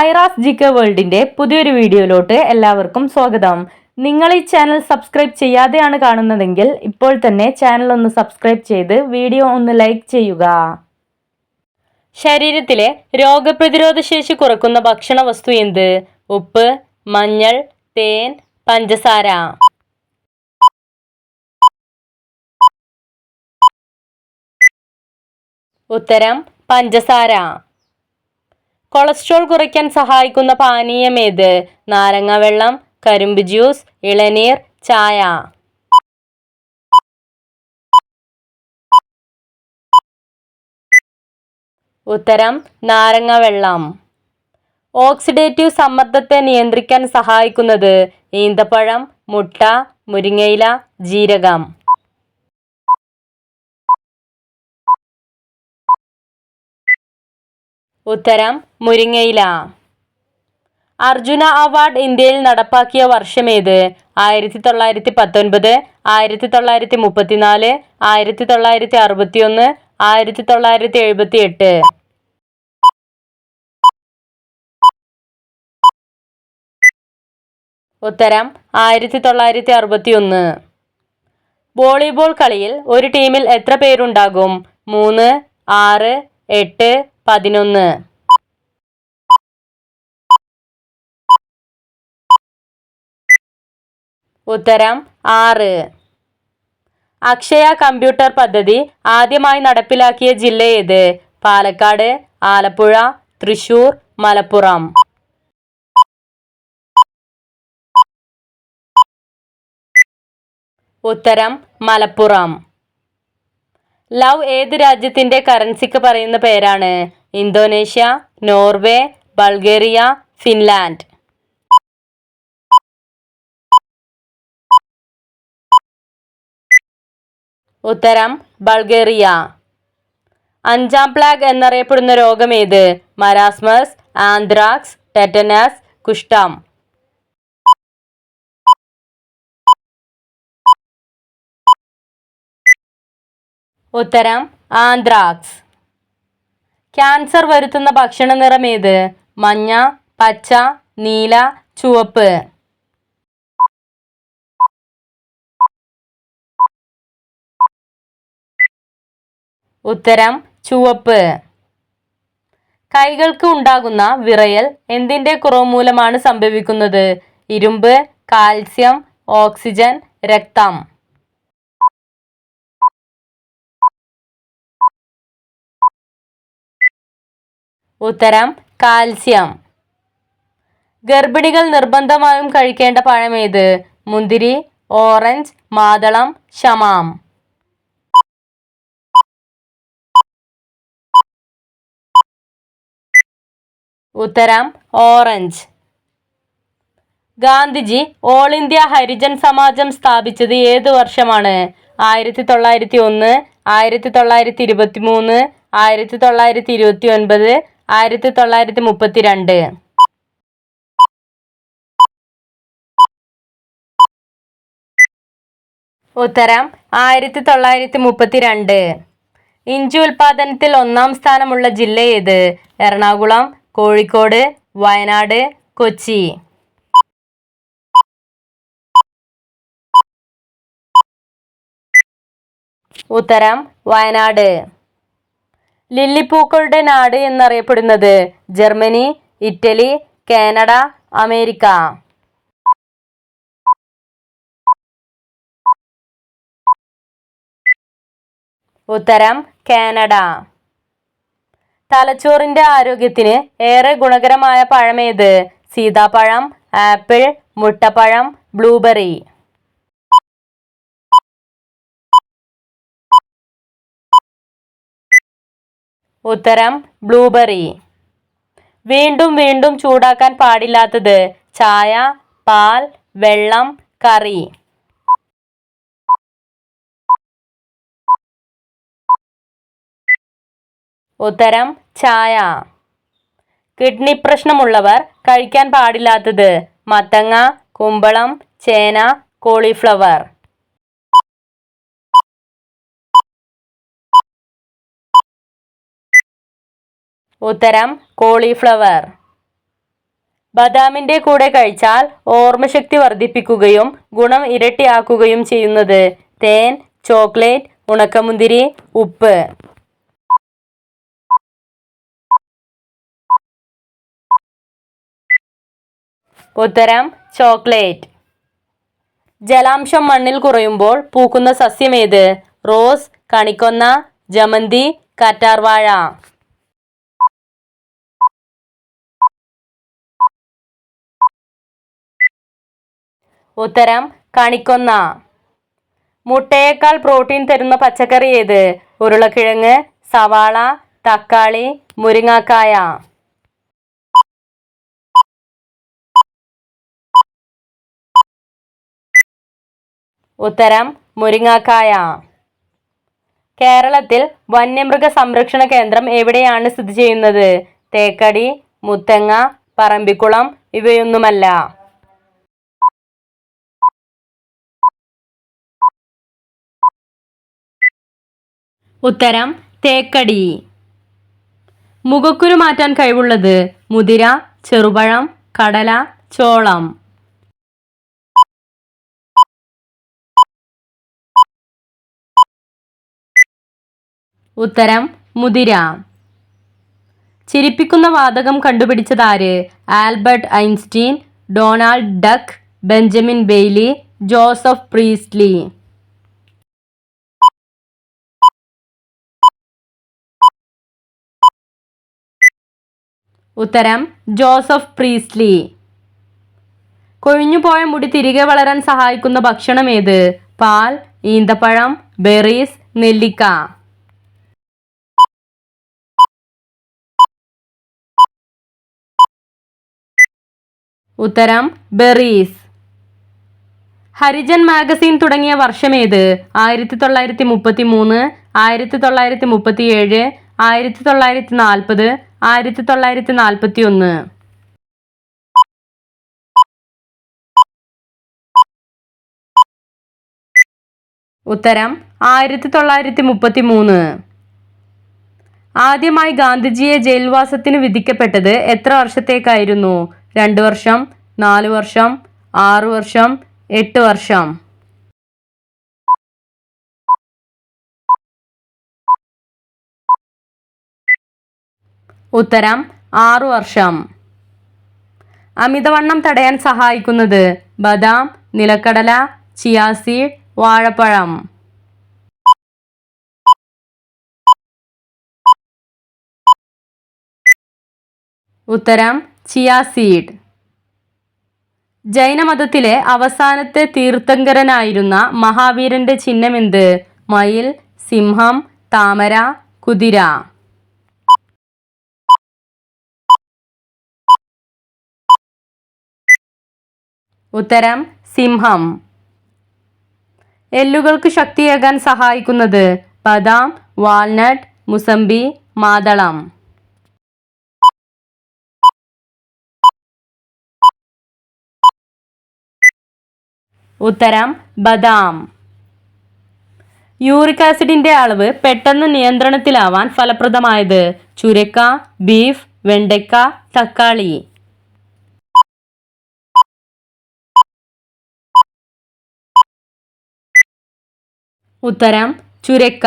ഐറാസ് ജിക്ക വേൾഡിന്റെ പുതിയൊരു വീഡിയോയിലോട്ട് എല്ലാവർക്കും സ്വാഗതം. നിങ്ങൾ ഈ ചാനൽ സബ്സ്ക്രൈബ് ചെയ്യാതെയാണ് കാണുന്നതെങ്കിൽ ഇപ്പോൾ തന്നെ ചാനൽ ഒന്ന് സബ്സ്ക്രൈബ് ചെയ്ത് വീഡിയോ ഒന്ന് ലൈക്ക് ചെയ്യുക. ശരീരത്തിലെ രോഗപ്രതിരോധ ശേഷി കുറക്കുന്ന ഭക്ഷണ വസ്തു എന്ത്? ഉപ്പ് മഞ്ഞൾ തേൻ പഞ്ചസാര. ഉത്തരം പഞ്ചസാര. കൊളസ്ട്രോൾ കുറയ്ക്കാൻ സഹായിക്കുന്ന പാനീയം ഏത്? നാരങ്ങ വെള്ളം കരിമ്പ് ജ്യൂസ് ഇളനീർ ചായ. ഉത്തരം നാരങ്ങ വെള്ളം. ഓക്സിഡേറ്റീവ് സമ്മർദ്ദത്തെ നിയന്ത്രിക്കാൻ സഹായിക്കുന്നത് ഈന്തപ്പഴം മുട്ട മുരിങ്ങയില ജീരകം. ഉത്തരം മുരിങ്ങയില. അർജുന അവാർഡ് ഇന്ത്യയിൽ നടപ്പാക്കിയ വർഷമേത് ആയിരത്തി തൊള്ളായിരത്തി പത്തൊൻപത് ആയിരത്തി തൊള്ളായിരത്തി മുപ്പത്തിനാല് ആയിരത്തി തൊള്ളായിരത്തി അറുപത്തി ഒന്ന് ആയിരത്തി തൊള്ളായിരത്തി എഴുപത്തി എട്ട് ഉത്തരം ആയിരത്തി തൊള്ളായിരത്തി അറുപത്തി ഒന്ന് വോളിബോൾ കളിയിൽ ഒരു ടീമിൽ എത്ര പേരുണ്ടാകും? മൂന്ന് ആറ് എട്ട് പതിനൊന്ന്. ഉത്തരം ആറ്. അക്ഷയ കമ്പ്യൂട്ടർ പദ്ധതി ആദ്യമായി നടപ്പിലാക്കിയ ജില്ല ഏത്? പാലക്കാട് ആലപ്പുഴ തൃശൂർ മലപ്പുറം. ഉത്തരം മലപ്പുറം. ലവ് ഏത് രാജ്യത്തിന്റെ കറൻസിക്ക് പറയുന്ന പേരാണ്? Indonesia Norway Bulgaria Finland. ഉത്തരം ബൾഗേറിയ. അഞ്ചാം പ്ലാഗ് എന്നറിയപ്പെടുന്ന രോഗം ഏത്? മരാസ്മസ് ആന്ത്രാക്സ് ടെറ്റനസ് കുഷ്ഠം. ഉത്തരം ആന്ത്രാക്സ്. ക്യാൻസർ വരുത്തുന്ന ഭക്ഷണ നിറം ഏത്? മഞ്ഞ പച്ച നീല ചുവപ്പ്. ഉത്തരം ചുവപ്പ്. കൈകൾക്ക് ഉണ്ടാകുന്ന വിറയൽ എന്തിന്റെ കുറവ് മൂലമാണ് സംഭവിക്കുന്നത്? ഇരുമ്പ് കാൽസ്യം ഓക്സിജൻ രക്തം. ഉത്തരം കാൽസ്യം. ഗർഭിണികൾ നിർബന്ധമായും കഴിക്കേണ്ട പഴമേത്? മുന്തിരി ഓറഞ്ച് മാതളം ഷമാം. ഉത്തരം orange. Gandhiji all India Harijan Samajam സ്ഥാപിച്ചത് ഏത് വർഷമാണ്? ആയിരത്തി തൊള്ളായിരത്തി ഒന്ന് ആയിരത്തി തൊള്ളായിരത്തി ഇരുപത്തി മൂന്ന് ആയിരത്തി തൊള്ളായിരത്തി ഇരുപത്തി ഒൻപത് ആയിരത്തി തൊള്ളായിരത്തി മുപ്പത്തിരണ്ട് ഉത്തരം ആയിരത്തി തൊള്ളായിരത്തി മുപ്പത്തിരണ്ട് ഇഞ്ചി ഉൽപാദനത്തിൽ ഒന്നാം സ്ഥാനമുള്ള ജില്ല ഏത്? എറണാകുളം കോഴിക്കോട് വയനാട് കൊച്ചി. ഉത്തരം വയനാട്. ലില്ലിപ്പൂക്കളുടെ നാട് എന്നറിയപ്പെടുന്നത് ജർമ്മനി ഇറ്റലി കാനഡ അമേരിക്ക. ഉത്തരം കാനഡ. തലച്ചോറിന്റെ ആരോഗ്യത്തിന് ഏറെ ഗുണകരമായ പഴമേത്? സീതാപ്പഴം ആപ്പിൾ മുട്ടപ്പഴം ബ്ലൂബെറി. ഉത്തരം ബ്ലൂബെറി വീണ്ടും വീണ്ടും ചൂടാക്കാൻ പാടില്ലാത്തത് ചായ പാൽ വെള്ളം കറി. ഉത്തരം ചായ. കിഡ്നി പ്രശ്നമുള്ളവർ കഴിക്കാൻ പാടില്ലാത്തത് മത്തങ്ങ കുമ്പളം ചേന കോളിഫ്ലവർ. ഉത്തരം കോളിഫ്ലവർ. ബദാമിന്റെ കൂടെ കഴിച്ചാൽ ഓർമ്മശക്തി വർദ്ധിപ്പിക്കുകയും ഗുണം ഇരട്ടിയാക്കുകയും ചെയ്യുന്നത് തേൻ ചോക്ലേറ്റ് ഉണക്കമുന്തിരി ഉപ്പ്. ഉത്തരം ചോക്ലേറ്റ്. ജലാംശം മണ്ണിൽ കുറയുമ്പോൾ പൂക്കുന്ന സസ്യമേത് റോസ് കണിക്കൊന്ന ജമന്തി കാറ്റാർവാഴ. ഉത്തരം കണിക്കൊന്ന. മുട്ടയേക്കാൾ പ്രോട്ടീൻ തരുന്ന പച്ചക്കറി ഏത്? ഉരുളക്കിഴങ്ങ് സവാള തക്കാളി മുരിങ്ങാക്കായ. ഉത്തരം മുരിങ്ങാക്കായ. കേരളത്തിൽ വന്യമൃഗ സംരക്ഷണ കേന്ദ്രം എവിടെയാണ് സ്ഥിതി ചെയ്യുന്നത്? തേക്കടി മുത്തങ്ങ പറമ്പിക്കുളം ഇവയൊന്നുമല്ല. ഉത്തരം തേക്കടി. മുഖക്കുരു മാറ്റാൻ കഴിവുള്ളത് മുതിര ചെറുപഴം കടല ചോളം. ഉത്തരം മുതിര. ചിരിപ്പിക്കുന്ന വാതകം കണ്ടുപിടിച്ചതാര്? Albert Einstein Donald Duck Benjamin Bailey Joseph Priestley. ഉത്തരം ജോസഫ് പ്രീസ്ലി. കൊഴിഞ്ഞുപോയ മുടി തിരികെ വളരാൻ സഹായിക്കുന്ന ഭക്ഷണം ഏത്? പാൽ ഈന്തപ്പഴം ബെറീസ് നെല്ലിക്ക. ഉത്തരം ബെറീസ്. ഹരിജൻ മാഗസിൻ തുടങ്ങിയ വർഷമേത് ആയിരത്തി തൊള്ളായിരത്തി മുപ്പത്തി മൂന്ന് ആയിരത്തി തൊള്ളായിരത്തി മുപ്പത്തി ഏഴ് ആയിരത്തി തൊള്ളായിരത്തി നാൽപ്പത് ആയിരത്തി തൊള്ളായിരത്തി നാൽപ്പത്തി ഒന്ന് ഉത്തരം ആയിരത്തി തൊള്ളായിരത്തി മുപ്പത്തി മൂന്ന് ആദ്യമായി ഗാന്ധിജിയെ ജയിൽവാസത്തിന് വിധിക്കപ്പെട്ടത് എത്ര വർഷത്തേക്കായിരുന്നു? രണ്ട് വർഷം നാല് വർഷം ആറ് വർഷം എട്ട് വർഷം. ഉത്തരം ആറു വർഷം. അമിതവണ്ണം തടയാൻ സഹായിക്കുന്നത് ബദാം നിലക്കടല ചിയാസീഡ് വാഴപ്പഴം. ഉത്തരം ചിയാസീഡ് ജൈനമതത്തിലെ അവസാനത്തെ തീർത്ഥങ്കരനായിരുന്ന മഹാവീരന്റെ ചിഹ്നമെന്ത്? മയിൽ സിംഹം താമര കുതിര. ഉത്തരം സിംഹം. എല്ലുകൾക്ക് ശക്തിയേകാൻ സഹായിക്കുന്നത് ബദാം വാൾനട്ട് മുസംബി മാതളം. ഉത്തരം ബദാം. യൂറിക് ആസിഡിന്റെ അളവ് പെട്ടെന്ന് നിയന്ത്രണത്തിലാവാൻ ഫലപ്രദമായത് ചുരക്ക ബീഫ് വെണ്ടയ്ക്ക തക്കാളി. ഉത്തരം ചുരക്ക.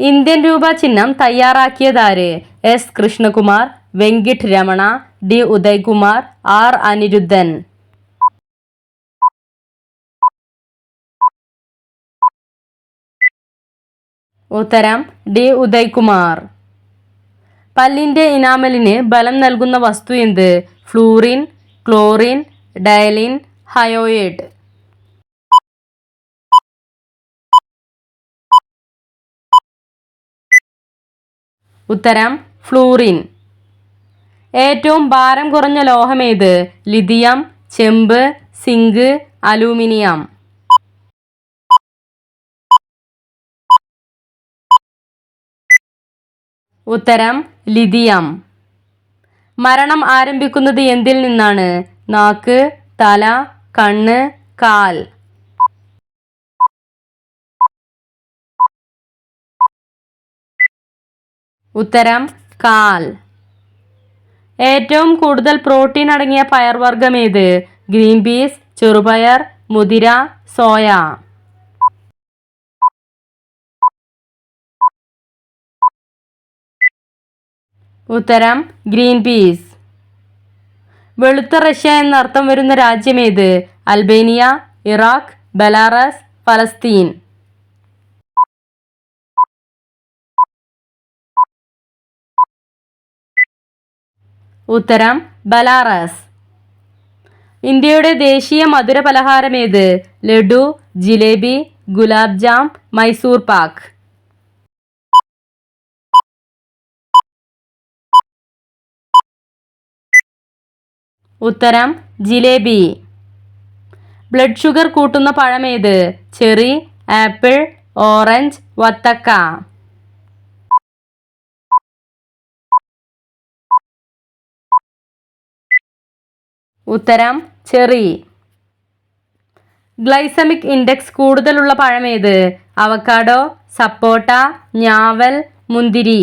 ഇന്ത്യൻ രൂപ ചിഹ്നം തയ്യാറാക്കിയതാര്? S. Krishnakumar Venkat Ramana D. Udaykumar R. Anirudhan. ഉത്തരം ഡി. ഉദയ്കുമാർ. പല്ലിന്റെ ഇനാമലിന് ബലം നൽകുന്ന വസ്തു എന്ത്? ഫ്ലൂറിൻ ക്ലോറിൻ ഡയലിൻ ഹയോയേഡ്. ഉത്തരം ഫ്ലൂറിൻ. ഏറ്റവും ഭാരം കുറഞ്ഞ ലോഹം ലോഹമേത്? ലിഥിയം ചെമ്പ് സിങ്ക് അലൂമിനിയം. ഉത്തരം ലിഥിയം. മരണം ആരംഭിക്കുന്നത് എന്തിൽ നിന്നാണ്? നാക്ക് തല കണ്ണ് കാൽ. ഉത്തരം കാൽ. ഏറ്റവും കൂടുതൽ പ്രോട്ടീൻ അടങ്ങിയ പയർവർഗം ഏത്? ഗ്രീൻ പീസ് ചെറുപയർ മുതിര സോയ. ഉത്തരം ഗ്രീൻ പീസ്. വെളുത്ത റഷ്യ എന്നർത്ഥം വരുന്ന രാജ്യമേത് അൽബേനിയ ഇറാഖ് ബലാറസ് ഫലസ്തീൻ. ഉത്തരം ബലാറസ്. ഇന്ത്യയുടെ ദേശീയ മധുര പലഹാരം ഏത്? ലഡു ജിലേബി ഗുലാബ് ജാം മൈസൂർ പാക്ക് ഉത്തരം ജിലേബി. ബ്ലഡ് ഷുഗർ കൂട്ടുന്ന പഴമേത് ചെറി ആപ്പിൾ ഓറഞ്ച് വത്തക്ക. ഉത്തരം ചെറി. ഗ്ലൈസമിക് ഇൻഡെക്സ് കൂടുതലുള്ള പഴം ഏത് അവക്കാഡോ സപ്പോട്ട ഞാവൽ മുന്തിരി.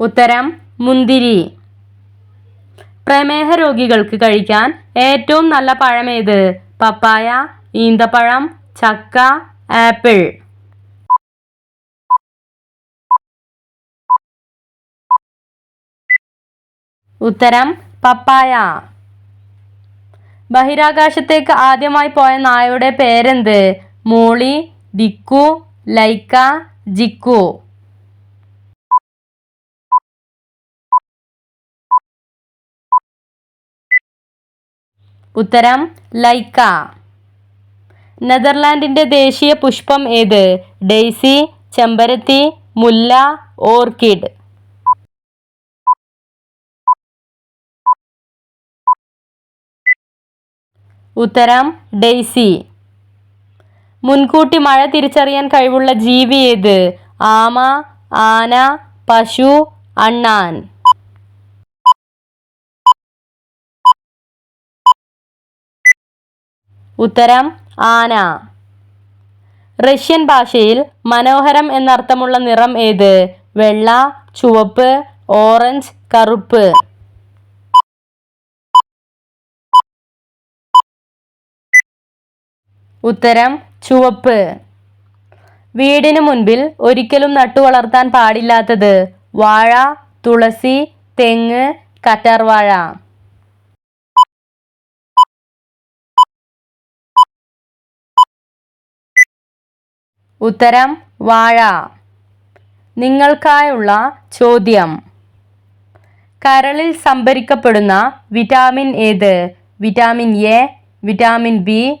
ഉത്തരം മുന്തിരി. പ്രമേഹ രോഗികൾക്ക് കഴിക്കാൻ ഏറ്റവും നല്ല പഴം പഴമേത്? പപ്പായ ഈന്തപ്പഴം ചക്ക ആപ്പിൾ. ഉത്തരം പപ്പായ. ബഹിരാകാശത്തേക്ക് ആദ്യമായി പോയ നായയുടെ പേരെന്ത്? മോളി ദിക്കു ലൈക്ക ജിക്കു. ഉത്തരം ലൈക്ക. നെതർലാൻഡിന്റെ ദേശീയ പുഷ്പം ഏത്? ഡെയ്സി ചെമ്പരത്തി മുല്ല ഓർക്കിഡ്. ഉത്തരം ഡെയ്സി. മുൻകൂട്ടി മഴ തിരിച്ചറിയാൻ കഴിവുള്ള ജീവി ഏത്? ആമ ആന പശു അണ്ണാൻ. ഉത്തരം ആന. റഷ്യൻ ഭാഷയിൽ മനോഹരം എന്നർത്ഥമുള്ള നിറം ഏത്? വെള്ള ചുവപ്പ് ഓറഞ്ച് കറുപ്പ്. ഉത്തരം ചുവപ്പ്. വീടിന് മുൻപിൽ ഒരിക്കലും നട്ടുവളർത്താൻ പാടില്ലാത്തത് വാഴ തുളസി തെങ്ങ് കറ്റാർവാഴ. ഉത്തരം വാഴ. നിങ്ങൾക്കായുള്ള ചോദ്യം. കരളിൽ സംഭരിക്കപ്പെടുന്ന വിറ്റാമിൻ ഏത്? Vitamin A vitamin B